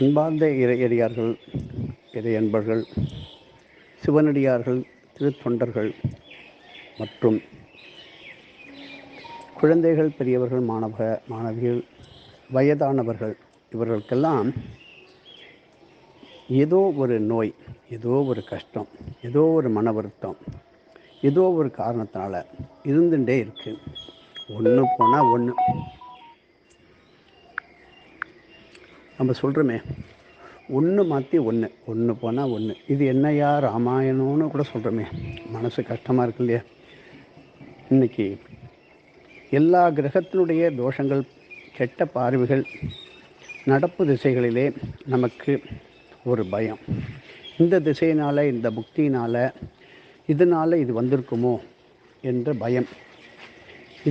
அன்பார்ந்த இறையடியார்கள் இறை அன்பர்கள் சிவனடியார்கள் திருத்தொண்டர்கள் மற்றும் குழந்தைகள் பெரியவர்கள் மாணவ மாணவிகள் வயதானவர்கள் இவர்களுக்கெல்லாம் ஏதோ ஒரு நோய் ஏதோ ஒரு கஷ்டம் ஏதோ ஒரு மன வருத்தம் ஏதோ ஒரு காரணத்தினால இருந்துட்டே இருக்குது ஒன்று போனால் ஒன்று நம்ம சொல்கிறோமே ஒன்று மாற்றி ஒன்று ஒன்று போனால் ஒன்று இது என்னையா ராமாயணம்னு கூட சொல்கிறோமே மனசு கஷ்டமாக இருக்கு இல்லையா? இன்னைக்கு எல்லா கிரகத்தினுடைய தோஷங்கள் கெட்ட பார்வைகள் நடப்பு திசைகளிலே நமக்கு ஒரு பயம். இந்த திசையினால் இந்த புக்தியினால் இதனால் இது வந்திருக்குமோ என்ற பயம்.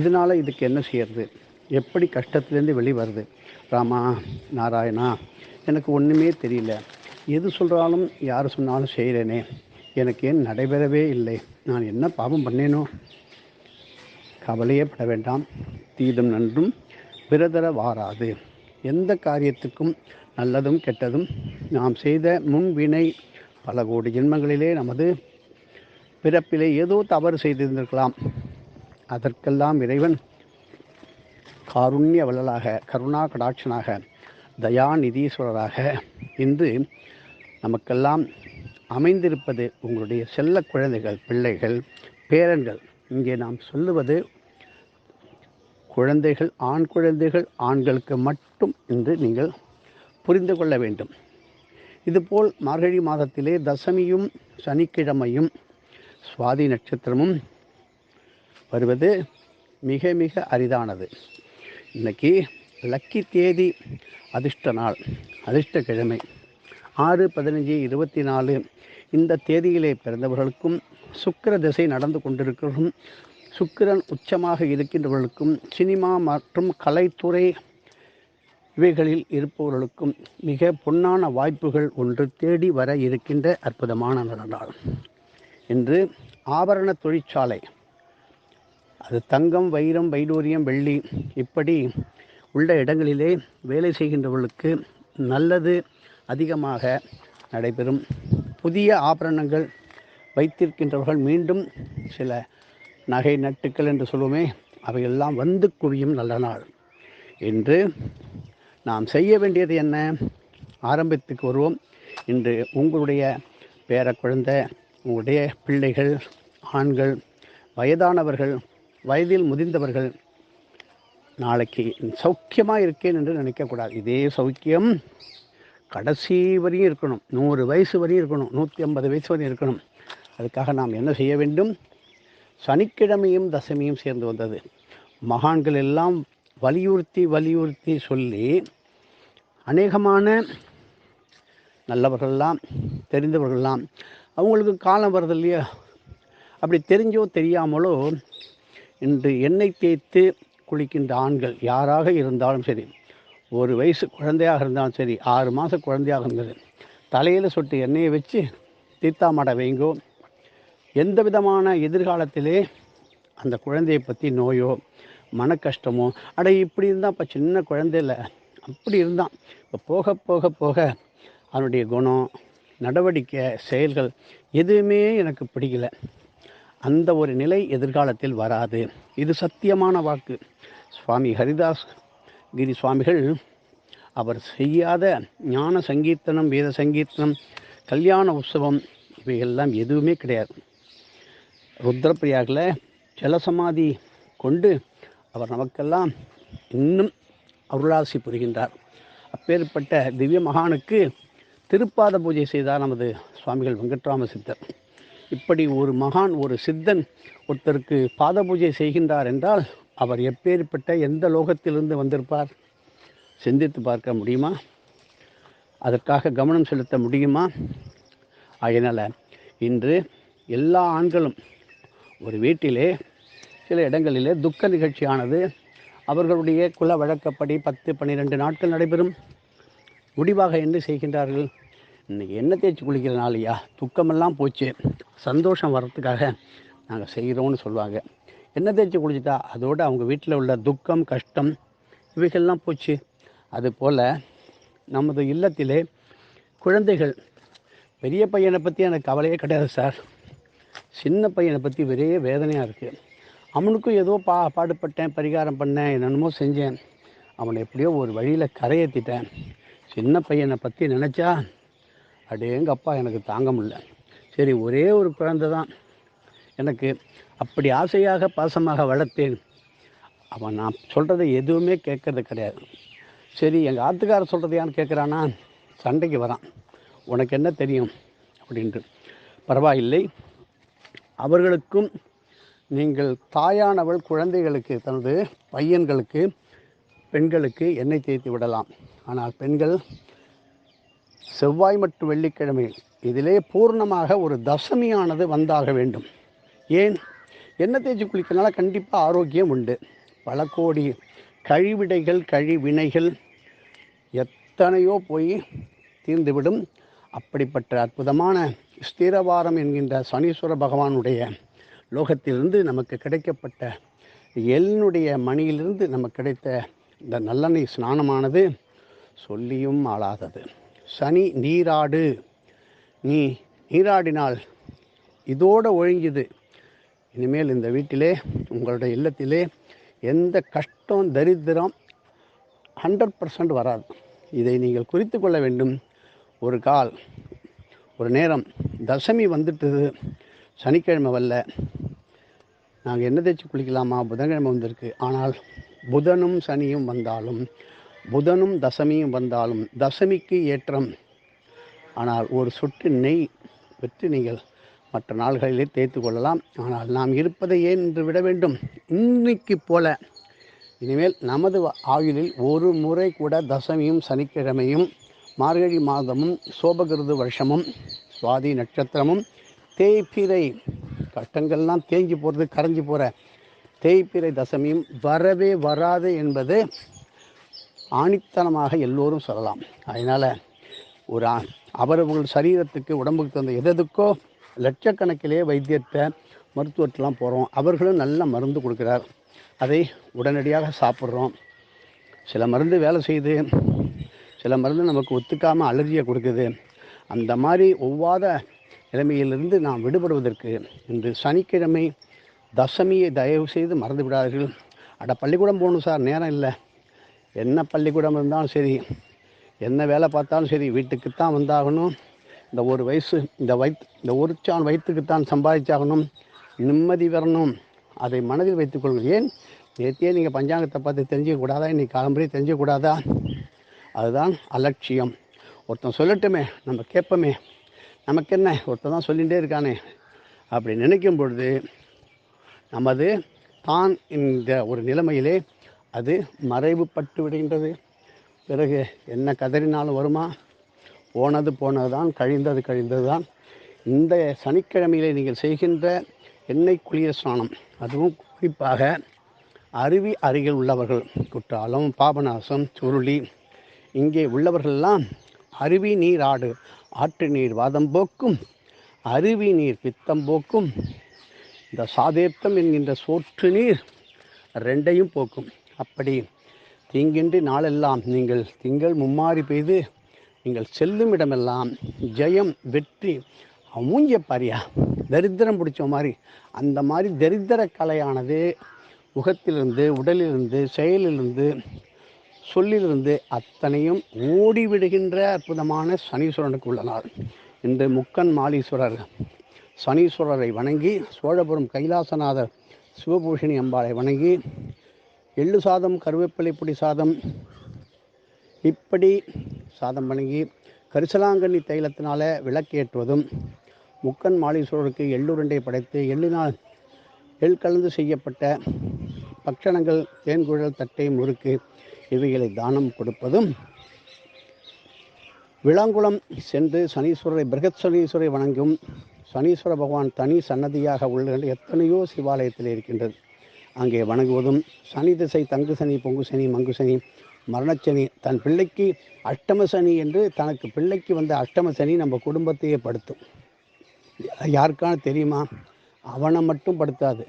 இதனால் இதுக்கு என்ன செய்யறது? எப்படி கஷ்டத்துலேருந்து வெளிவருது? ராமா நாராயணா எனக்கு ஒன்றுமே தெரியல. எது சொல்கிறாலும் யார் சொன்னாலும் செய்கிறேனே எனக்கு ஏன் நடைபெறவே இல்லை? நான் என்ன பாவம் பண்ணேனோ? கவலையே பட வேண்டாம். தீதும் நன்றும் பிறதர வாராது. எந்த காரியத்துக்கும் நல்லதும் கெட்டதும் நாம் செய்த முன்வினை பல கோடி ஜென்மங்களிலே நமது பிறப்பிலே ஏதோ தவறு செய்திருந்திருக்கலாம். அதற்கெல்லாம் இறைவன் காருண்ய வள்ளலாக கருணா கடாட்சனாக தயாநிதீஸ்வரராக இன்று நமக்கெல்லாம் அமைந்திருப்பது உங்களுடைய செல்ல குழந்தைகள் பிள்ளைகள் பேரன்கள். இங்கே நாம் சொல்லுவது குழந்தைகள் ஆண் குழந்தைகள் ஆண்களுக்கு மட்டும் என்று நீங்கள் புரிந்து கொள்ள வேண்டும். இதுபோல் மார்கழி மாதத்திலே தசமியும் சனிக்கிழமையும் சுவாதி நட்சத்திரமும் வருவது மிக மிக அரிதானது. இன்னைக்கு லக்கி தேதி அதிர்ஷ்ட நாள் அதிர்ஷ்ட கிழமை. ஆறு பதினஞ்சு இருபத்தி நாலு. இந்த தேதியிலே பிறந்தவர்களுக்கும் சுக்கிர திசை நடந்து கொண்டிருக்கிறவர்களும் சுக்கிரன் உச்சமாக இருக்கின்றவர்களுக்கும் சினிமா மற்றும் கலைத்துறை இவைகளில் இருப்பவர்களுக்கும் மிக பொன்னான வாய்ப்புகள் ஒன்று தேடி வர இருக்கின்ற அற்புதமான நடனால் நாள். இன்று ஆபரண தொழிற்சாலை அது தங்கம் வைரம் வைடூரியம் வெள்ளி. இப்படி உள்ள இடங்களிலே வேலை செய்கின்றவர்களுக்கு நல்லது அதிகமாக நடைபெறும். புதிய ஆபரணங்கள் வைத்திருக்கின்றவர்கள் மீண்டும் சில நகை நட்டுக்கள் என்று சொல்லுவோமே அவையெல்லாம் வந்து குவியும் நல்ல நாள். என்று நாம் செய்ய வேண்டியது என்ன? ஆரம்பித்துக்கு வருவோம். இன்று உங்களுடைய பேர குழந்தை உங்களுடைய பிள்ளைகள் ஆண்கள் வயதானவர்கள் வயதில் முதிர்ந்தவர்கள் நாளைக்கு சௌக்கியமாக இருக்கேன் என்று நினைக்கக்கூடாது. இதே சௌக்கியம் கடைசி வரையும் இருக்கணும். நூறு வயசு வரையும் இருக்கணும். நூற்றி ஐம்பது வயசு வரையும் இருக்கணும். அதுக்காக நாம் என்ன செய்ய வேண்டும்? சனிக்கிழமையும் தசமியும் சேர்ந்து வந்தது. மகான்கள் எல்லாம் வலியுறுத்தி வலியுறுத்தி சொல்லி அநேகமான நல்லவர்கள்லாம் தெரிந்தவர்கள்லாம் அவங்களுக்கு காலம் வருது இல்லையா? அப்படி தெரிஞ்சோ தெரியாமலோ இன்று எண்ணெய் தேய்த்து குளிக்கின்ற ஆண்கள் யாராக இருந்தாலும் சரி ஒரு வயசு குழந்தையாக இருந்தாலும் சரி ஆறு மாத குழந்தையாக இருந்தது தலையில் சொட்டு எண்ணெயை வச்சு தீர்த்தாமடை வைங்கோ. எந்த விதமான எதிர்காலத்திலே அந்த குழந்தையை பற்றி நோயோ மன கஷ்டமோ அட இப்படி இருந்தால் இப்போ சின்ன குழந்தையில் அப்படி இருந்தான் இப்போ போக போக போக அவனுடைய குணம் நடவடிக்கை செயல்கள் எதுவுமே எனக்கு பிடிக்கல. அந்த ஒரு நிலை எதிர்காலத்தில் வராது. இது சத்தியமான வாக்கு. சுவாமி ஹரிதாஸ் கிரி சுவாமிகள் அவர் செய்யாத ஞான சங்கீர்த்தனம் வேத சங்கீர்த்தனம் கல்யாண உற்சவம் இவையெல்லாம் எதுவுமே கிடையாது. ருத்ரப்பிரியாகில் ஜலசமாதி கொண்டு அவர் நமக்கெல்லாம் இன்னும் அருளாசி புரிகின்றார். அப்பேற்பட்ட திவ்ய மகானுக்கு திருப்பாத பூஜை செய்தார் நமது சுவாமிகள் வெங்கட்ராம சித்தர் இப்படி ஒரு மகான் ஒரு சித்தன் ஒருத்தருக்கு பாத பூஜை செய்கின்றார் என்றால் அவர் எப்பேற்பட்ட எந்த லோகத்திலிருந்து வந்திருப்பார்? சிந்தித்து பார்க்க முடியுமா? அதற்காக கவனம் செலுத்த முடியுமா? அதனால் இன்று எல்லா ஆண்களும் ஒரு வீட்டிலே சில இடங்களிலே துக்க நிகழ்ச்சியானது அவர்களுடைய குல வழக்கப்படி பத்து பன்னிரெண்டு நாட்கள் நடைபெறும். முடிவாக என்ன செய்கின்றார்கள்? இன்றைக்கி எண்ணெய் தேய்ச்சி குளிக்கிறனாலையா துக்கமெல்லாம் போச்சு. சந்தோஷம் வர்றதுக்காக நாங்கள் செய்கிறோம்னு சொல்லுவாங்க. எண்ணெய் தேய்ச்சி குளிச்சுட்டா அதோடு அவங்க வீட்டில் உள்ள துக்கம் கஷ்டம் இவைகள்லாம் போச்சு. அதுபோல் நமது இல்லத்திலே குழந்தைகள் பெரிய பையனை பற்றி எனக்கு கவலையே கிடையாது சார். சின்ன பையனை பற்றி ஒரே வேதனையாக இருக்குது அவனுக்கும் ஏதோ பா பாடுபட்டேன் பரிகாரம் பண்ணேன் என்னென்னமோ செஞ்சேன். அவனை எப்படியோ ஒரு வழியில் கரையேற்றிட்டேன் சின்ன பையனை பற்றி நினச்சா அடேங்கப்பா எனக்கு தாங்க முடியல. சரி ஒரே ஒரு குழந்தை தான். எனக்கு அப்படி ஆசையாக பாசமாக வளர்த்தேன். அவன் நான் சொல்கிறத எதுவுமே கேட்கறது கிடையாது. சரி எங்கள் ஆத்துக்காரர் சொல்கிறது யான்னு கேட்குறானா சண்டைக்கு வரான். உனக்கு என்ன தெரியும்? அப்படின்ட்டு. பரவாயில்லை. அவர்களுக்கும் நீங்கள் தாயானவள் குழந்தைகளுக்கு தனது பையன்களுக்கு பெண்களுக்கு எண்ணெய் தேய்த்து விடலாம். ஆனால் பெண்கள் செவ்வாய் மற்றும் வெள்ளிக்கிழமை இதிலே பூர்ணமாக ஒரு தசமியானது வந்தாக வேண்டும். ஏன்? எண்ணெய் தேய்ச்சி குளிக்கிறனால கண்டிப்பாக ஆரோக்கியம் உண்டு. பல கோடி கழிவிடைகள் கழிவினைகள் எத்தனையோ போய் தீர்ந்துவிடும். அப்படிப்பட்ட அற்புதமான ஸ்திரவாரம் என்கின்ற சனீஸ்வர பகவானுடைய லோகத்திலிருந்து நமக்கு கிடைக்கப்பட்ட எள்ளுடைய மணியிலிருந்து நமக்கு கிடைத்த இந்த நல்லெண்ணெய் ஸ்நானமானது சொல்லியும் ஆளாதது. சனி நீராடு. நீ நீராடினால் இதோடு ஒழுங்கியது இனிமேல் இந்த வீட்டிலே உங்களுடைய இல்லத்திலே எந்த கஷ்டம் தரித்திரம் ஹண்ட்ரட் பர்சன்ட் வராது. இதை நீங்கள் குறித்து கொள்ள வேண்டும். ஒரு கால் ஒரு நேரம். தசமி வந்துட்டது. சனிக்கிழமை வரல நாங்கள் என்ன தேய்ச்சி குளிக்கலாமா? புதன்கிழமை வந்திருக்கு. ஆனால் புதனும் சனியும் வந்தாலும் புதனும் தசமியும் வந்தாலும் தசமிக்கு ஏற்றம். ஆனால் ஒரு சொட்டு நெய் பெற்று நீங்கள் மற்ற நாள்களிலே தேய்த்து கொள்ளலாம். ஆனால் நாம் இருப்பதை ஏன் என்று விட வேண்டும்? இன்னைக்கு போல. இனிமேல் நமது ஆயுளில் ஒரு முறை கூட தசமியும் சனிக்கிழமையும் மார்கழி மாதமும் சோபகிருது வருஷமும் சுவாதி நட்சத்திரமும் தேய்பிறை. கட்டங்கள்லாம் தேங்கி போகிறது கரைஞ்சி போகிற தேய்பிறை தசமியும் வரவே வராது என்பது ஆணித்தனமாக எல்லோரும் சொல்லலாம். அதனால் ஒரு அவரவர்கள் சரீரத்துக்கு உடம்புக்கு தகுந்த எதற்கோ லட்சக்கணக்கிலே வைத்தியத்தை மருத்துவத்தெலாம் போகிறோம் அவர்களும் நல்ல மருந்து கொடுக்குறார். அதை உடனடியாக சாப்பிட்றோம். சில மருந்து வேலை செய்யுது சில மருந்து நமக்கு ஒத்துக்காமல் அலர்ஜியை கொடுக்குது. அந்த மாதிரி ஒவ்வாத நிலைமையிலிருந்து நாம் விடுபடுவதற்கு இன்று சனிக்கிழமை தசமியை தயவு செய்து மறந்து விடாதீர்கள் அட பள்ளிக்கூடம் போகணும் சார் நேரம் இல்லை. என்ன பள்ளிக்கூடம் இருந்தாலும் சரி என்ன வேலை பார்த்தாலும் சரி வீட்டுக்குத்தான் வந்தாகணும். இந்த ஒரு வயசு இந்த வயிற்று இந்த ஒரு சான் வயிற்றுக்குத்தான் சம்பாதிச்சாகணும். நிம்மதி வரணும். அதை மனதில் வைத்துக்கொள்ளுங்கள் ஏன்? நேத்தியே நீங்கள் பஞ்சாங்கத்தை பார்த்து தெரிஞ்சுக்க இன்றைக்கி இன்னைக்கு காலம்பரிய அதுதான் அலட்சியம். ஒருத்தன் சொல்லட்டுமே நம்ம கேட்போமே. நமக்கு என்ன ஒருத்தன் தான் சொல்லிகிட்டே இருக்கானே. அப்படி நினைக்கும் பொழுது நமது தான் இந்த ஒரு நிலைமையிலே அது மறைவுபட்டு விடுகின்றது. பிறகு என்ன கதறினாலும் வருமா? போனது போனது தான் கழிந்தது கழிந்தது தான் இந்த சனிக்கிழமையிலே நீங்கள் செய்கின்ற எண்ணெய் குளிய ஸ்நானம் அதுவும் குறிப்பாக அருவி அருகில் உள்ளவர்கள் குற்றாலம் பாபநாசம் சுருளி இங்கே உள்ளவர்கள்லாம் அருவி நீர் ஆடு ஆற்று நீர் வாதம் போக்கும் அருவி நீர் பித்தம் போக்கும் இந்த சாதேப்தம் என்கின்ற சோற்று நீர் ரெண்டையும் போக்கும். அப்படி தீங்கின்றி நாளெல்லாம் நீங்கள் திங்கள் மும்மாறி பெய்து நீங்கள் செல்லும் இடமெல்லாம் ஜெயம் வெற்றி அவன் மூஞ்சிய பாரியா. தரித்திரம் பிடிச்ச மாதிரி அந்த மாதிரி தரித்திர கலையானது முகத்திலிருந்து உடலிலிருந்து செயலிலிருந்து சொல்லிலிருந்து அத்தனையும் ஓடிவிடுகின்ற அற்புதமான சனீஸ்வரனுக்கு உள்ள நாள். இன்று முக்கன் மாலீஸ்வரர் சனீஸ்வரரை வணங்கி சோழபுரம் கைலாசநாதர் சிவபூஷணி அம்பாளை வணங்கி எள்ளு சாதம் கருவேப்பிலை பொடி சாதம். இப்படி சாதம் வணங்கி கரிசலாங்கண்ணி தைலத்தினால விளக்கேற்றுவதும் முக்கன் மாலீஸ்வரருக்கு எள்ளுருண்டை படைத்து எள்ளினால் எள் கலந்து செய்யப்பட்ட பக்ஷணங்கள் தேன்குழல் தட்டை முறுக்கு இவைகளை தானம் கொடுப்பதும் விளாங்குளம் சென்று சனீஸ்வரரை பிரகத் சனீஸ்வரை வணங்கும் சனீஸ்வர பகவான் தனி சன்னதியாக உள்ள எத்தனையோ சிவாலயத்தில் இருக்கின்றது. அங்கே வணங்குவதும் சனி திசை தங்கு சனி பொங்கு சனி மங்கு சனி மரணச்சனி தன் பிள்ளைக்கு அஷ்டம சனி என்று தனக்கு பிள்ளைக்கு வந்த அஷ்டம சனி நம்ம குடும்பத்தையே படுத்தும். யாருக்கான தெரியுமா? அவனை மட்டும் படுத்தாது.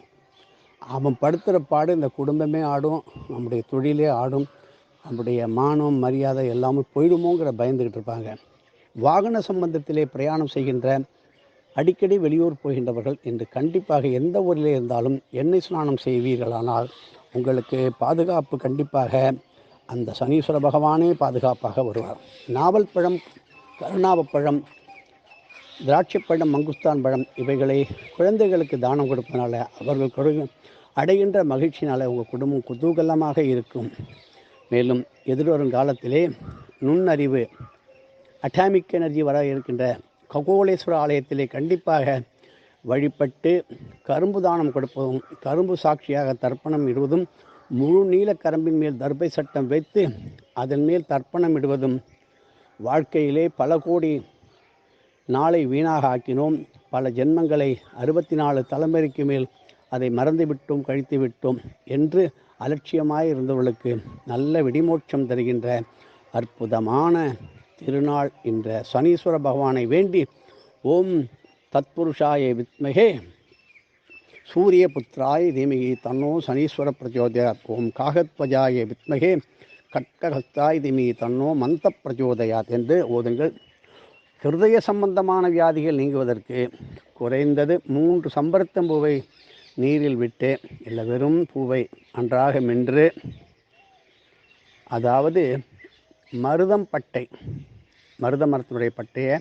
அவன் படுத்துகிற பாடு இந்த குடும்பமே ஆடும் நம்முடைய தொழிலே ஆடும் நம்முடைய மானம் மரியாதை எல்லாமே போயிடுமோங்கிற பயந்துக்கிட்டு இருப்பாங்க. வாகன சம்பந்தத்திலே பிரயாணம் செய்கின்ற அடிக்கடி வெளியூர் போகின்றவர்கள் இன்று கண்டிப்பாக எந்த ஊரிலே இருந்தாலும் எண்ணெய் ஸ்நானம் செய்வீர்களானால் உங்களுக்கு பாதுகாப்பு கண்டிப்பாக அந்த சனீஸ்வர பகவானே பாதுகாப்பாக வருவார். நாவல் பழம் கருணாவப்பழம் திராட்சைப்பழம் மங்குஸ்தான் பழம் இவைகளை குழந்தைகளுக்கு தானம் கொடுப்பதனால அவர்கள் கொடு அடைகின்ற மகிழ்ச்சினால் உங்கள் குடும்பம் குதூகலமாக இருக்கும். மேலும் எதிர்வரும் காலத்திலே நுண்ணறிவு அட்டாமிக் எனர்ஜி வர இருக்கின்ற ககோலேஸ்வர ஆலயத்திலே கண்டிப்பாக வழிபட்டு கரும்பு தானம் கொடுப்பதும் கரும்பு சாட்சியாக தர்ப்பணம் இடுவதும் முழு நீல கரும்பின் மேல் தர்பை சட்டம் வைத்து அதன் மேல் தர்ப்பணம் இடுவதும் வாழ்க்கையிலே பல கோடி நாளை வீணாக ஆக்கினோம். பல ஜென்மங்களை அறுபத்தி நாலு தலைமுறைக்கு மேல் அதை மறந்துவிட்டோம் கழித்துவிட்டோம் கழித்து விட்டோம் என்று அலட்சியமாய் இருந்தவர்களுக்கு நல்ல விடிமோட்சம் தருகின்ற அற்புதமான திருநாள் என்ற சனீஸ்வர பகவானை வேண்டி ஓம் தத்புருஷாய வித்மகே சூரிய புத்திராய தீமகி தன்னோ சனீஸ்வர பிரச்சோதயாத். ஓம் காகத்வஜாய வித்மகே கட்கஹஸ்தாய் தீமகி தன்னோ மந்த பிரச்சோதயாத் என்று ஓதுங்கள். ஹிருதய சம்பந்தமான வியாதிகள் நீங்குவதற்கு குறைந்தது மூன்று சம்பருத்தம் பூவை நீரில் விட்டு இல்லை வெறும் பூவை நன்றாக மென்று அதாவது மருதம் பட்டை மருத மரத்தினுடைய பட்டையை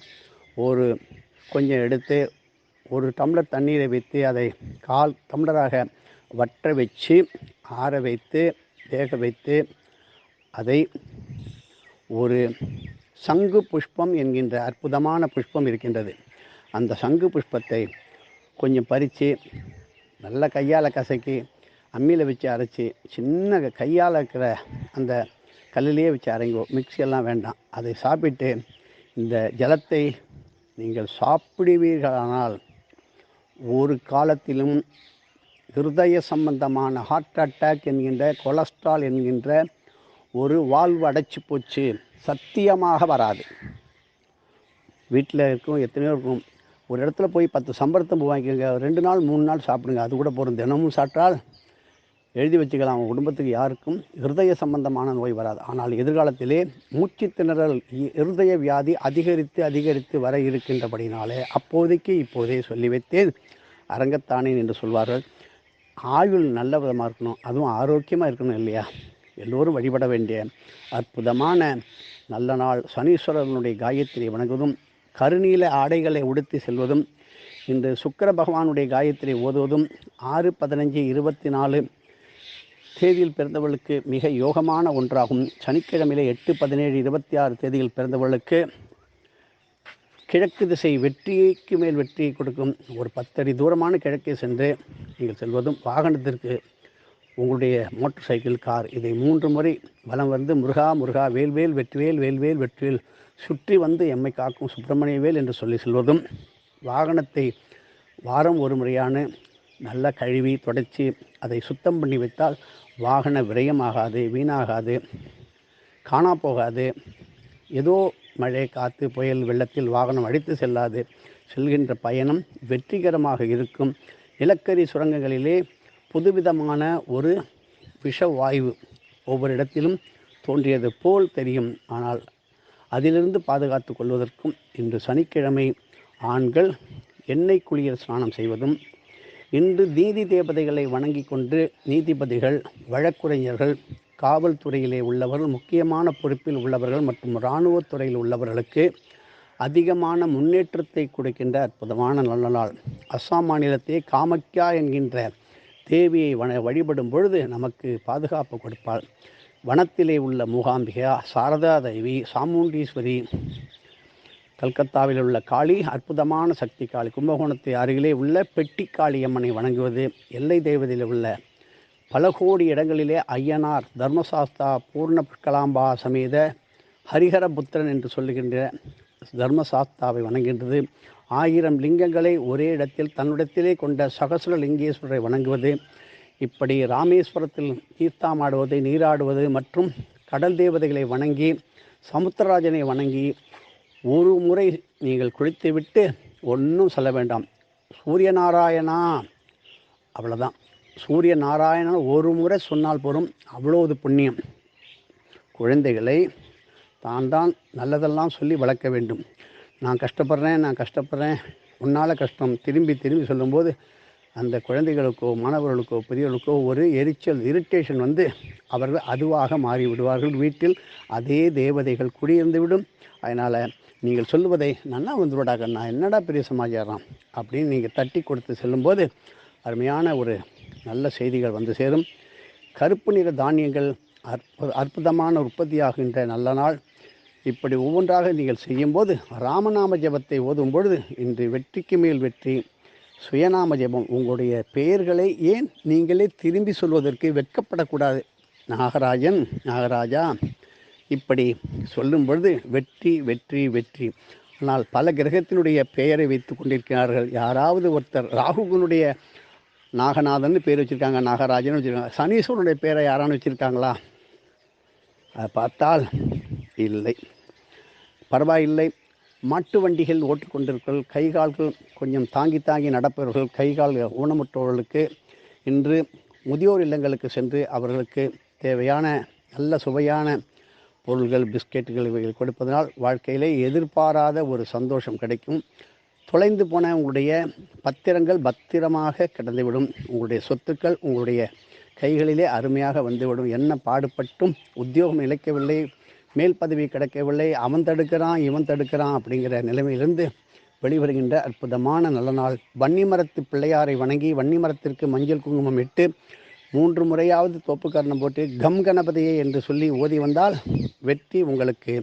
ஒரு கொஞ்சம் எடுத்து ஒரு டம்ளர் தண்ணீரை வைத்து அதை கால் டம்ளராக வற்ற வச்சு ஆற வைத்து வேக வைத்து அதை ஒரு சங்கு புஷ்பம் என்கின்ற அற்புதமான புஷ்பம் இருக்கின்றது. அந்த சங்கு புஷ்பத்தை கொஞ்சம் பறித்து நல்ல கையால் கசக்கி அம்மியில் வச்சு அரைச்சி சின்ன கையால் இருக்கிற அந்த கல்லிலேயே வச்சு அரைங்குவோம் மிக்சியெல்லாம் வேண்டாம். அதை சாப்பிட்டு இந்த ஜலத்தை நீங்கள் சாப்பிடுவீர்களானால் ஒரு காலத்திலும் ஹிருதய சம்பந்தமான ஹார்ட் அட்டாக் என்கின்ற கொலஸ்ட்ரால் என்கின்ற ஒரு வாழ்வு அடைச்சி போச்சு. சத்தியமாக வராது. வீட்டில் இருக்கும் எத்தனையோ இருக்கும். ஒரு இடத்துல போய் பத்து சம்பரத்தம்பு வாங்கிக்கோங்க. ரெண்டு நாள் மூணு நாள் சாப்பிடுங்க. அது கூட போகிறோம் தினமும் சாப்பிட்டால் எழுதி வச்சுக்கலாம். அவங்க குடும்பத்துக்கு யாருக்கும் இருதய சம்பந்தமான நோய் வராது. ஆனால் எதிர்காலத்திலே மூச்சு திணறல் இ- இருதய வியாதி அதிகரித்து அதிகரித்து வர இருக்கின்றபடினாலே அப்போதைக்கு இப்போதே சொல்லி வைத்தேன். அரங்கத்தானேன் என்று சொல்வார்கள். ஆயுள் நல்ல விதமாக இருக்கணும். அதுவும் ஆரோக்கியமாக இருக்கணும் இல்லையா? எல்லோரும் வழிபட வேண்டிய அற்புதமான நல்ல நாள். சனீஸ்வரனுடைய காயத்திரி வணங்குவதும் கருநீல ஆடைகளை உடுத்தி செல்வதும் இன்று சுக்கர பகவானுடைய காயத்திரி ஓதுவதும் ஆறு பதினஞ்சு இருபத்தி நாலு தேதியில் பிறந்தவர்களுக்கு மிக யோகமான ஒன்றாகும். சனிக்கிழமையிலே எட்டு பதினேழு இருபத்தி ஆறு தேதியில் பிறந்தவர்களுக்கு கிழக்கு திசை வெற்றிக்கு மேல் வெற்றியை கொடுக்கும். ஒரு பத்தடி தூரமான கிழக்கே சென்று நீங்கள் செல்வதும் வாகனத்திற்கு உங்களுடைய மோட்டார் சைக்கிள் கார் இதை மூன்று முறை வலம் வந்து முருகா முருகா வேல்வேல் வெற்றிவேல் வேல்வேல் வெற்றிவேல் சுற்றி வந்து எம்மை காக்கும் சுப்பிரமணிய வேல் என்று சொல்லி செல்வதும் வாகனத்தை வாரம் ஒரு முறையான நல்ல கழுவி தொடச்சி அதை சுத்தம் பண்ணி வைத்தால் வாகன விரயமாகாது வீணாகாது காணா போகாது. ஏதோ மழை காற்று புயல் வெள்ளத்தில் வாகனம் அடித்து செல்லாது. செல்கின்ற பயணம் வெற்றிகரமாக இருக்கும். நிலக்கரி சுரங்கங்களிலே புதுவிதமான ஒரு விஷவாயு ஒவ்வொரு இடத்திலும் தோன்றியது போல் தெரியும். ஆனால் அதிலிருந்து பாதுகாத்து கொள்வதற்கும் இன்று சனிக்கிழமை ஆண்கள் எண்ணெய் குளியல் ஸ்நானம் செய்வதும் இன்று நீதி தேவதைகளை வணங்கி கொண்டு நீதிபதிகள் வழக்குரைஞர்கள் காவல்துறையிலே உள்ளவர்கள் முக்கியமான பொறுப்பில் உள்ளவர்கள் மற்றும் இராணுவத்துறையில் உள்ளவர்களுக்கு அதிகமான முன்னேற்றத்தை கொடுக்கின்ற அற்புதமான நல்ல நாள். அஸ்ஸாம் மாநிலத்தை காமக்யா என்கின்ற தேவியை வன வழிபடும் பொழுது நமக்கு பாதுகாப்பு கொடுப்பாள். வனத்திலே உள்ள மூகாம்பிகா சாரதா தேவி சாமுண்டீஸ்வரி கல்கத்தாவில் உள்ள காளி அற்புதமான சக்தி காளி கும்பகோணத்தை அருகிலே உள்ள பெட்டி காளியம்மனை வணங்குவது எல்லை தெய்வத்தில் உள்ள பல கோடி இடங்களிலே ஐயனார் தர்மசாஸ்தா பூர்ண பிரகலாம்பா சமேத ஹரிஹர புத்திரன் என்று சொல்லுகின்ற தர்மசாஸ்தாவை வணங்குகின்றது. ஆயிரம் லிங்கங்களை ஒரே இடத்தில் தன்னிடத்திலே கொண்ட சகசுர லிங்கேஸ்வரரை வணங்குவது இப்படி ராமேஸ்வரத்தில் தீர்த்தாமாடுவது நீராடுவது மற்றும் கடல் தேவதைகளை வணங்கி சமுத்திரராஜனை வணங்கி ஒரு முறை நீங்கள் குளித்துவிட்டு ஒன்றும் சொல்ல வேண்டாம். சூரிய நாராயணா அவ்வளோதான் சூரிய நாராயணன் ஒரு முறை சொன்னால் போதும். அவ்வளோது புண்ணியம். குழந்தைகளை தான் தான் நல்லதெல்லாம் சொல்லி வளர்க்க வேண்டும். நான் கஷ்டப்படுறேன் நான் கஷ்டப்படுறேன். உன்னால் கஷ்டம். திரும்பி திரும்பி சொல்லும்போது அந்த குழந்தைகளுக்கோ மாணவர்களுக்கோ பெரியவர்களுக்கோ ஒரு எரிச்சல் இரிட்டேஷன் வந்து அவர்கள் அதுவாக மாறி விடுவார்கள் வீட்டில் அதே தேவதைகள் குடியிருந்து விடும் அதனால் நீங்கள் சொல்லுவதை நன்னா வந்துவிடா நான் என்னடா பெரிய சமாச்சாரம் அப்படின்னு நீங்கள் தட்டி கொடுத்து செல்லும்போது அருமையான ஒரு நல்ல செய்திகள் வந்து சேரும். கருப்பு நிற தானியங்கள் அற்பு அற்புதமான உற்பத்தியாகின்ற நல்ல நாள். இப்படி ஒவ்வொன்றாக நீங்கள் செய்யும்போது ராமநாம ஜபத்தை ஓதும் பொழுது இன்று வெற்றிக்கு மேல் வெற்றி சுயநாம ஜெபம். உங்களுடைய பெயர்களை ஏன் நீங்களே திரும்பி சொல்வதற்கு வெட்கப்படக்கூடாது. நாகராஜன் நாகராஜா இப்படி சொல்லும் பொழுது வெற்றி வெற்றி வெற்றி. ஆனால் பல கிரகத்தினுடைய பெயரை வைத்து கொண்டிருக்கிறார்கள். யாராவது ஒருத்தர் ராகுகனுடைய நாகநாதன் பேர் வச்சுருக்காங்க நாகராஜன் வச்சுருக்காங்க. சனீஸ்வரனுடைய பேரை யாரான்னு வச்சுருக்காங்களா? அதை பார்த்தால் இல்லை. பரவாயில்லை. மாட்டு வண்டிகள் ஓட்டிக்கொண்டிருக்கள் கை கால்கள் கொஞ்சம் தாங்கி தாங்கி நடப்பவர்கள் கை கால் ஊனமுற்றவர்களுக்கு இன்று முதியோர் இல்லங்களுக்கு சென்று அவர்களுக்கு தேவையான நல்ல சுவையான பொருள்கள் பிஸ்கெட்டுகள் இவைகள் கொடுப்பதனால் வாழ்க்கையிலே எதிர்பாராத ஒரு சந்தோஷம் கிடைக்கும். தொலைந்து போன உங்களுடைய பத்திரங்கள் பத்திரமாக கிடந்துவிடும். உங்களுடைய சொத்துக்கள் உங்களுடைய கைகளிலே அருமையாக வந்துவிடும். என்ன பாடுபட்டும்? உத்தியோகம் இழைக்கவில்லை. மேல் பதவி கிடைக்கவில்லை. அவன் தடுக்கிறான் இவன் தடுக்கிறான் அப்படிங்கிற நிலைமையிலிருந்து வெளிவருகின்ற அற்புதமான நல்ல நாள். வன்னிமரத்து பிள்ளையாரை வணங்கி வன்னிமரத்திற்கு மஞ்சள் குங்குமம் இட்டு மூன்று முறையாவது தோப்புக்கரணம் போட்டு கம் கணபதியே என்று சொல்லி ஓதி வந்தால் வெற்றி உங்களுக்கு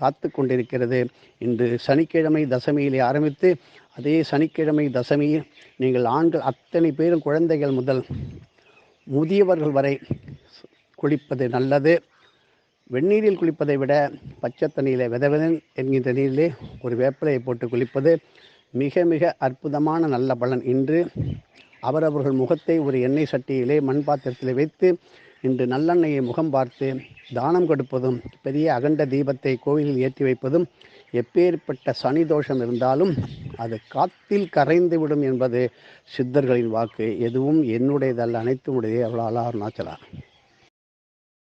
காத்து கொண்டிருக்கிறது இன்று சனிக்கிழமை தசமியிலே ஆரம்பித்து அதே சனிக்கிழமை தசமியில் நீங்கள் ஆண்கள் அத்தனை பேரும் குழந்தைகள் முதல் முதியவர்கள் வரை குளிப்பது நல்லது. வெந்நீரில் குளிப்பதை விட பச்சை தண்ணியில் விதவிதன் என்கின்ற நீரிலே ஒரு வேப்பிலையை போட்டு குளிப்பது மிக மிக அற்புதமான நல்ல பலன். இன்று அவரவர்கள் முகத்தை ஒரு எண்ணெய் சட்டியிலே மண் பாத்திரத்தில் வைத்து இன்று நல்லெண்ணெயை முகம் பார்த்து தானம் கொடுப்பதும் பெரிய அகண்ட தீபத்தை கோவிலில் ஏற்றி வைப்பதும் எப்பேற்பட்ட சனி தோஷம் இருந்தாலும் அது காத்தில் கரைந்துவிடும் என்பது சித்தர்களின் வாக்கு. எதுவும் என்னுடையதல்ல அனைத்தும் உடையதே. அவ்வளோ அருணாச்சலா